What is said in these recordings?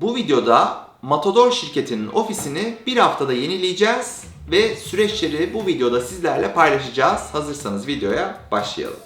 Bu videoda Matador şirketinin ofisini bir haftada yenileyeceğiz ve süreçleri bu videoda sizlerle paylaşacağız. Hazırsanız videoya başlayalım.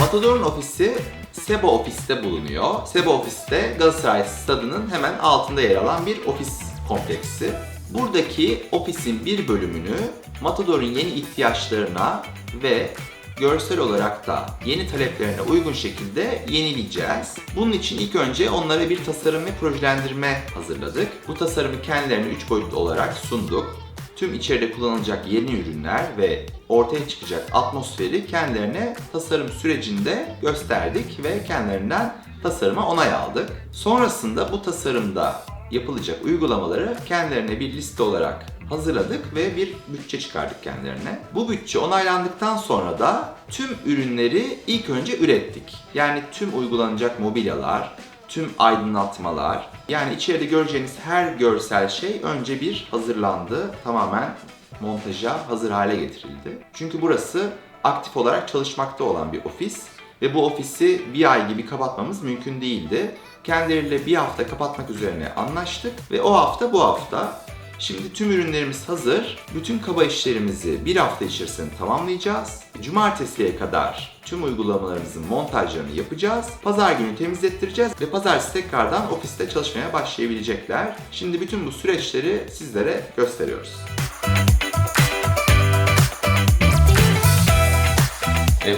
Matador'un ofisi Seba Ofis'te bulunuyor. Seba Ofis'te Galatasaray Stadı'nın hemen altında yer alan bir ofis kompleksi. Buradaki ofisin bir bölümünü Matador'un yeni ihtiyaçlarına ve görsel olarak da yeni taleplerine uygun şekilde yenileyeceğiz. Bunun için ilk önce onlara bir tasarım ve projelendirme hazırladık. Bu tasarımı kendilerine 3 boyutlu olarak sunduk tüm içeride kullanılacak yeni ürünler ve ortaya çıkacak atmosferi kendilerine tasarım sürecinde gösterdik ve kendilerinden tasarıma onay aldık. Sonrasında bu tasarımda yapılacak uygulamaları kendilerine bir liste olarak hazırladık ve bir bütçe çıkardık kendilerine. Bu bütçe onaylandıktan sonra da tüm ürünleri ilk önce ürettik. Yani tüm uygulanacak mobilyalar, tüm aydınlatmalar, yani içeride göreceğiniz her görsel şey önce bir hazırlandı, tamamen montaja hazır hale getirildi. Çünkü burası aktif olarak çalışmakta olan bir ofis ve bu ofisi bir ay gibi kapatmamız mümkün değildi. Kendileriyle bir hafta kapatmak üzerine anlaştık ve o hafta bu hafta Şimdi tüm ürünlerimiz hazır. Bütün kaba işlerimizi bir hafta içerisinde tamamlayacağız. Cumartesiye kadar tüm uygulamalarımızın montajlarını yapacağız. Pazar günü temizlettireceğiz ve pazartesi tekrardan ofiste çalışmaya başlayabilecekler. Şimdi bütün bu süreçleri sizlere gösteriyoruz.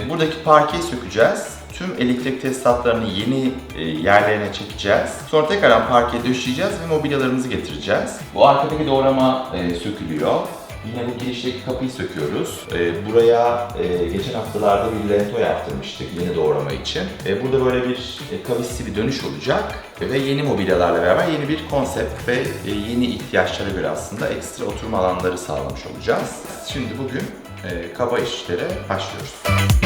Buradaki parkeyi sökeceğiz. Tüm elektrik tesisatlarını yeni e, yerlerine çekeceğiz. Sonra tekrardan parkeye döşeyeceğiz ve mobilyalarımızı getireceğiz. Bu arkadaki doğrama e, sökülüyor. Yine bu girişteki kapıyı söküyoruz. E, buraya geçen haftalarda bir lento yaptırmıştık yeni doğrama için. Burada böyle bir e, kavisli bir dönüş olacak ve yeni mobilyalarla beraber yeni bir konsept ve yeni ihtiyaçlara göre aslında ekstra oturma alanları sağlamış olacağız. Şimdi bugün kaba işlere başlıyoruz.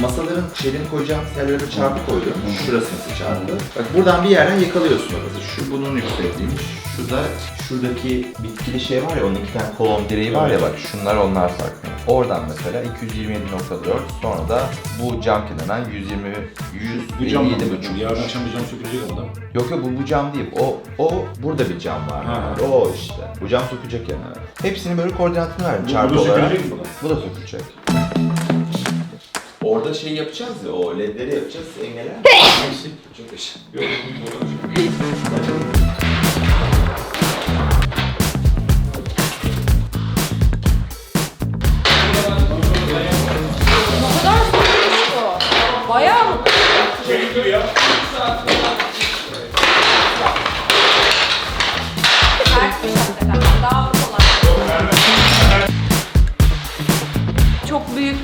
Masaların şeylerini koyacağım yerlere çarpı koydum. Şurası mesela çarpı. Bak buradan bir yerden yakalıyorsun bakın. Şu bunun yüksekliğiymiş. Şu da şuradaki bitkili şey var ya onun iki tane kolon direği var ya bak şunlar onlar farklı. Oradan mesela 227.4 sonra da bu cam kenarından 120 Bu cam mı? 157.5. Yarın akşam bir cam sökülecek onda. Yok yok bu, bu cam değil. O o burada bir cam var. Ha. O işte. Bu cam sökecek yani. Hepsini böyle koordinatını verdim Bu- çarpı bu da olarak. sökülecek mi Bu da sökülecek. Orada şey yapacağız ya, o ledleri yapacağız, engeller. Çok teşekkür ederim.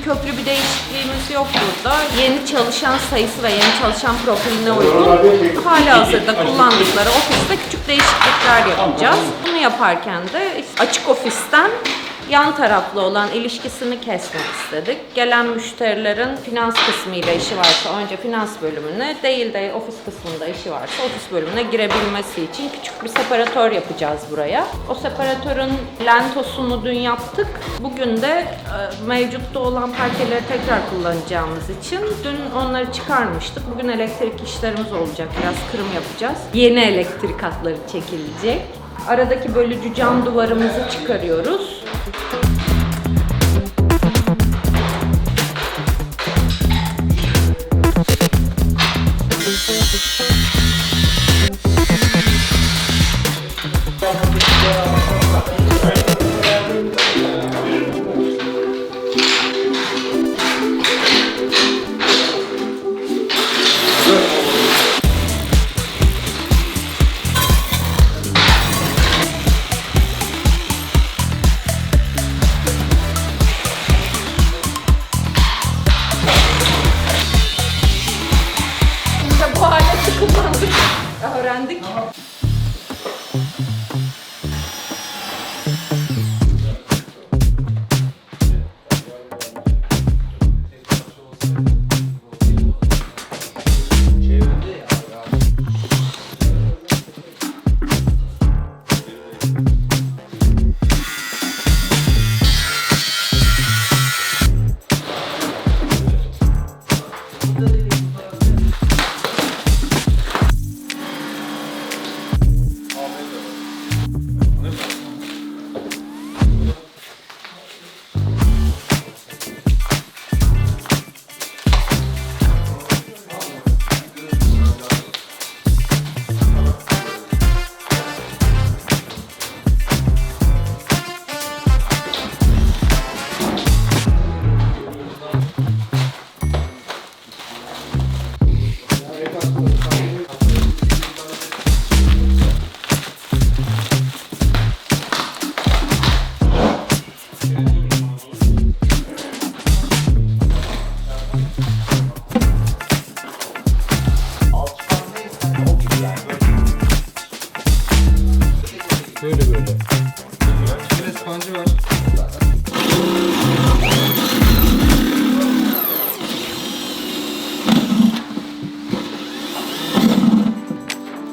Köprü bir değişikliğimiz yok burada. Yeni çalışan sayısı ve yeni çalışan profiline uygun hali hazırda kullandıkları ofiste küçük değişiklikler yapacağız. Bunu yaparken de açık ofisten yan taraflı olan ilişkisini kesmek istedik. Gelen müşterilerin finans kısmıyla işi varsa önce finans bölümüne değil de ofis kısmında işi varsa ofis bölümüne girebilmesi için küçük bir separatör yapacağız buraya. O separatörün lentosunu dün yaptık. Bugün de e, mevcutta olan parkeleri tekrar kullanacağımız için dün onları çıkarmıştık. Bugün elektrik işlerimiz olacak. Biraz kırım yapacağız. Yeni elektrik hatları çekilecek. Aradaki bölücü cam duvarımızı çıkarıyoruz.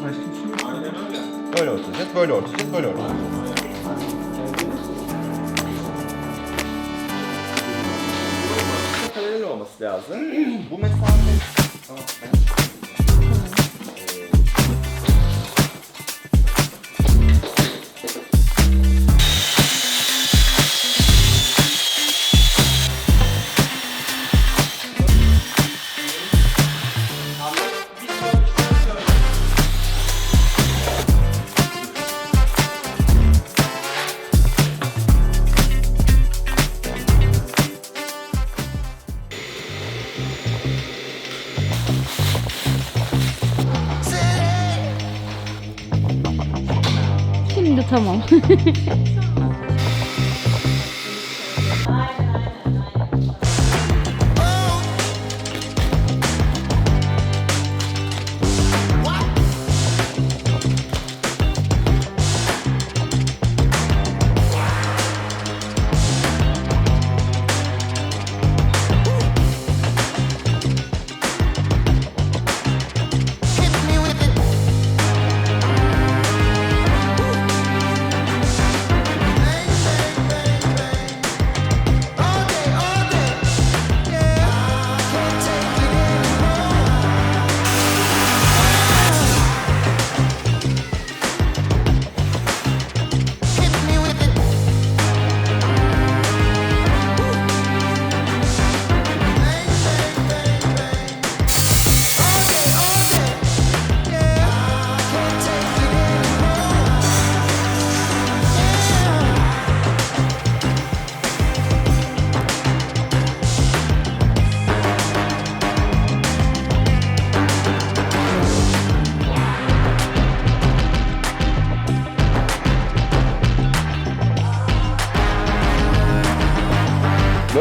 Başka bir şey yok. Böyle oturacağız, böyle oturacağız, böyle oturacağız. Paralel olması lazım. Bu mesafe... Tamam, ben- tamam.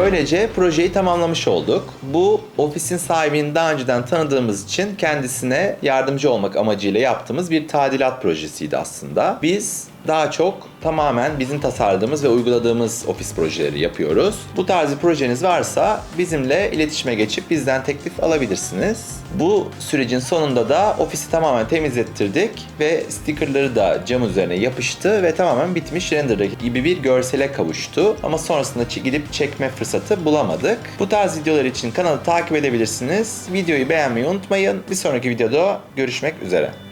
Böylece projeyi tamamlamış olduk. Bu ofisin sahibini daha önceden tanıdığımız için kendisine yardımcı olmak amacıyla yaptığımız bir tadilat projesiydi aslında. Biz daha çok tamamen bizim tasarladığımız ve uyguladığımız ofis projeleri yapıyoruz. Bu tarz bir projeniz varsa bizimle iletişime geçip bizden teklif alabilirsiniz. Bu sürecin sonunda da ofisi tamamen temizlettirdik ve stickerları da cam üzerine yapıştı ve tamamen bitmiş render'daki gibi bir görsele kavuştu. Ama sonrasında gidip çekme fırsatı bulamadık. Bu tarz videolar için kanalı takip edebilirsiniz. Videoyu beğenmeyi unutmayın. Bir sonraki videoda görüşmek üzere.